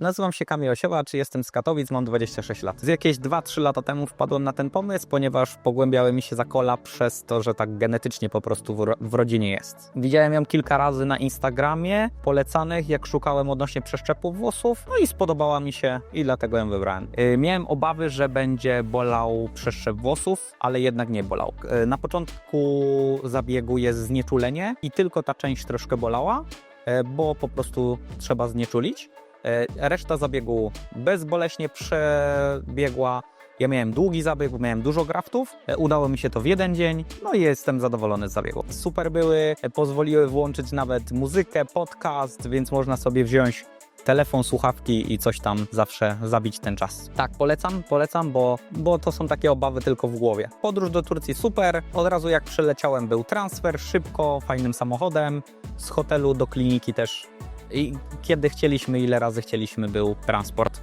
Nazywam się Kamil Osiewacz, jestem z Katowic, mam 26 lat. Z jakieś 2-3 lata temu wpadłem na ten pomysł, ponieważ pogłębiały mi się zakola przez to, że tak genetycznie po prostu w, w rodzinie jest. Widziałem ją kilka razy na Instagramie, polecanych, jak szukałem odnośnie przeszczepów włosów, no i spodobała mi się i dlatego ją wybrałem. Yy, miałem obawy, że będzie bolał przeszczep włosów, ale jednak nie bolał. Yy, na początku zabiegu jest znieczulenie i tylko ta część troszkę bolała, e, bo po prostu trzeba znieczulić. E, Reszta zabiegu bezboleśnie przebiegła. Ja miałem długi zabieg, miałem dużo graftów. E, Udało mi się to w jeden dzień, no i jestem zadowolony z zabiegu. Super były, e, pozwoliły włączyć nawet muzykę, podcast, więc można sobie wziąć telefon, słuchawki i coś tam zawsze zabić ten czas. Tak, polecam, polecam, bo, bo to są takie obawy tylko w głowie. Podróż do Turcji super. Od razu jak przyleciałem był transfer, szybko, fajnym samochodem. Z hotelu do kliniki też. I kiedy chcieliśmy, ile razy chcieliśmy, był transport.